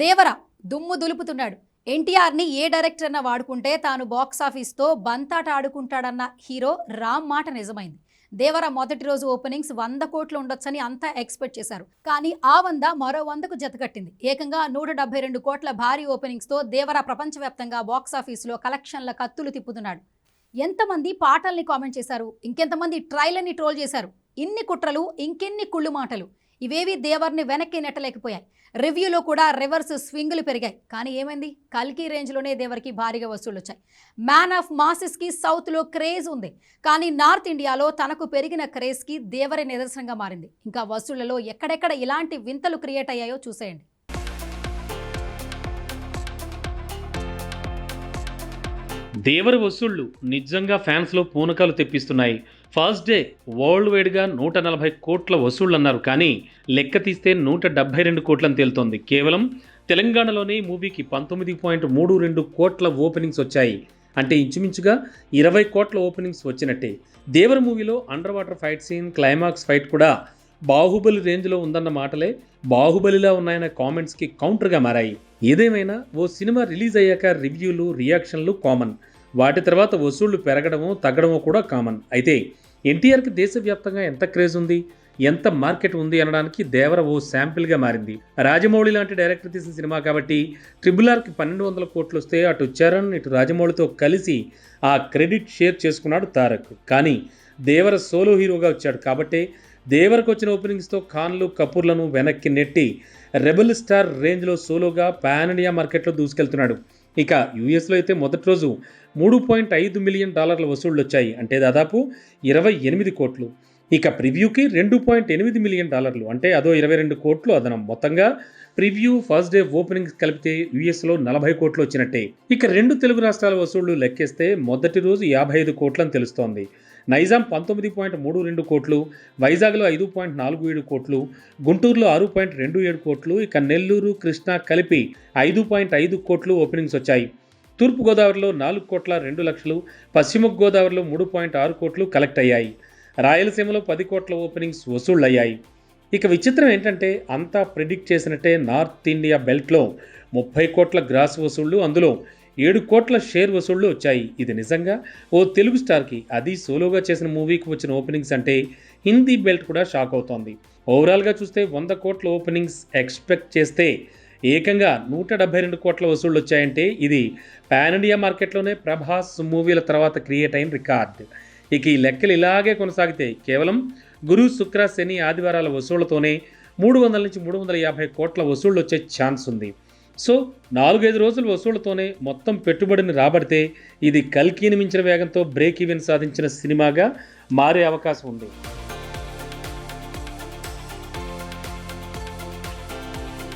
దేవర దుమ్ము దులుపుతున్నాడు. ఎన్టీఆర్ని ఏ డైరెక్టర్ అన్న వాడుకుంటే తాను బాక్స్ ఆఫీస్తో బంతాట ఆడుకుంటాడన్న హీరో రామ్ మాట నిజమైంది. దేవర మొదటి రోజు ఓపెనింగ్స్ వంద కోట్లు ఉండొచ్చని అంతా ఎక్స్పెక్ట్ చేశారు. కానీ ఆ వంద మరో వందకు జతకట్టింది ఏకంగా నూట డెబ్బై రెండు కోట్ల భారీ ఓపెనింగ్స్తో దేవర ప్రపంచవ్యాప్తంగా బాక్స్ కలెక్షన్ల కత్తులు తిప్పుతున్నాడు. ఎంతమంది పాటల్ని కామెంట్ చేశారు? ఇంకెంతమంది ట్రైలర్ని ట్రోల్ చేశారు? ఇన్ని కుట్రలు ఇంకెన్ని కుళ్ళు మాటలు? ఇవేవి దేవర్ని వెనక్కి నెట్టలేకపోయాయి. రివ్యూలో కూడా రివర్స్ స్వింగులు పెరిగాయి. కానీ ఏమైంది? కల్కి రేంజ్లోనే దేవర్కి భారీగా వసూళ్ళు వచ్చాయి మ్యాన్ ఆఫ్ మాసెస్కి సౌత్లో క్రేజ్ ఉంది. కానీ నార్త్ ఇండియాలో తనకు పెరిగిన క్రేజ్కి దేవరే నిదర్శనంగా మారింది. ఇంకా వసూళ్ళలో ఎక్కడెక్కడ ఇలాంటి వింతలు క్రియేట్ అయ్యాయో చూసేయండి. దేవర వసూళ్ళు నిజంగా ఫ్యాన్స్లో పూనకాలు తెప్పిస్తున్నాయి. ఫస్ట్ డే వరల్డ్ వైడ్గా నూట నలభై కోట్ల వసూళ్ళు అన్నారు కానీ లెక్క తీస్తే నూట డెబ్బై రెండు కోట్లని తేలుతోంది. కేవలం తెలంగాణలోనే మూవీకి పంతొమ్మిది పాయింట్ మూడు రెండు కోట్ల ఓపెనింగ్స్ వచ్చాయి. అంటే ఇంచుమించుగా ఇరవై కోట్ల ఓపెనింగ్స్ వచ్చినట్టే. దేవర మూవీలో under water fight scene climax fight కూడా బాహుబలి రేంజ్లో ఉందన్న మాటలే బాహుబలిలా ఉన్నాయన్న కామెంట్స్కి కౌంటర్గా మారాయి. ఏదేమైనా ఓ సినిమా రిలీజ్ అయ్యాక రివ్యూలు రియాక్షన్లు కామన్. వాటి తర్వాత వసూళ్ళు పెరగడము తగ్గడము కూడా కామన్ అయితే ఎన్టీఆర్కి దేశవ్యాప్తంగా ఎంత క్రేజ్ ఉంది? ఎంత మార్కెట్ ఉంది అనడానికి దేవర ఓ శాంపిల్గా మారింది. రాజమౌళి లాంటి డైరెక్టర్ తీసిన సినిమా కాబట్టి ట్రిబుల్ ఆర్కి పన్నెండు వందల కోట్లు వస్తే అటు చరణ్ ఇటు రాజమౌళితో కలిసి ఆ క్రెడిట్ షేర్ చేసుకున్నాడు తారక్. కానీ దేవర సోలో హీరోగా వచ్చాడు కాబట్టే దేవరకు వచ్చిన ఓపెనింగ్స్తో ఖాన్లు కపూర్లను వెనక్కి నెట్టి రెబల్ స్టార్ రేంజ్లో సోలోగా పాన్ ఇండియా మార్కెట్లో దూసుకెళ్తున్నాడు. ఇక యూఎస్లో అయితే మొదటి రోజు మూడు పాయింట్ ఐదు మిలియన్ డాలర్ల వసూళ్ళు వచ్చాయి అంటే దాదాపు ఇరవై ఎనిమిది కోట్లు. ఇక ప్రివ్యూకి రెండు పాయింట్ ఎనిమిది మిలియన్ డాలర్లు. అంటే అదో ఇరవై రెండు కోట్లు అదనం. మొత్తంగా ప్రివ్యూ ఫస్ట్ డే ఓపెనింగ్ కలిపితే యూఎస్లో నలభై కోట్లు వచ్చినట్టే. ఇక రెండు తెలుగు రాష్ట్రాల వసూళ్ళు లెక్కేస్తే మొదటి రోజు యాభై ఐదు కోట్లని తెలుస్తోంది. నైజాం పంతొమ్మిది పాయింట్ మూడు రెండు కోట్లు వైజాగ్లో ఐదు పాయింట్ నాలుగు ఏడు కోట్లు గుంటూరులో ఆరు పాయింట్ రెండు ఏడు కోట్లు ఇక నెల్లూరు కృష్ణా కలిపి ఐదు పాయింట్ ఐదు కోట్లు ఓపెనింగ్స్ వచ్చాయి. తూర్పుగోదావరిలో నాలుగు కోట్ల రెండు లక్షలు పశ్చిమ గోదావరిలో మూడు పాయింట్ ఆరు కోట్లు కలెక్ట్ అయ్యాయి. రాయలసీమలో పది కోట్ల ఓపెనింగ్స్ వసూళ్ళయ్యాయి. ఇక విచిత్రం ఏంటంటే అంతా ప్రిడిక్ట్ చేసినట్టే నార్త్ ఇండియా బెల్ట్లో ముప్పై కోట్ల గ్రాస్ వసూళ్ళు అందులో. ఏడు కోట్ల షేర్ వసూళ్ళు వచ్చాయి. ఇది నిజంగా? ఓ తెలుగు స్టార్కి అది సోలోగా చేసిన మూవీకి వచ్చిన ఓపెనింగ్స్ అంటే హిందీ బెల్ట్ కూడా షాక్ అవుతోంది. ఓవరాల్గా చూస్తే వంద కోట్ల ఓపెనింగ్స్ ఎక్స్పెక్ట్ చేస్తే ఏకంగా నూట డెబ్బై రెండు కోట్ల వసూళ్ళు వచ్చాయంటే ఇది పాన్ ఇండియా మార్కెట్లోనే ప్రభాస్ మూవీల తర్వాత క్రియేట్ అయిన రికార్డ్. ఇక ఈ లెక్కలు ఇలాగే కొనసాగితే కేవలం గురు శుక్ర శని ఆదివారాల వసూళ్ళతోనే మూడు వందల నుంచి మూడు వందల యాభై కోట్ల వసూళ్ళు వచ్చే ఛాన్స్ ఉంది. సో నాలుగైదు రోజుల వసూళ్ళతోనే మొత్తం పెట్టుబడిని రాబడితే ఇది కల్కీని మించిన వేగంతో బ్రేక్ ఈవెన్ సాధించిన సినిమాగా మారే అవకాశం ఉంది.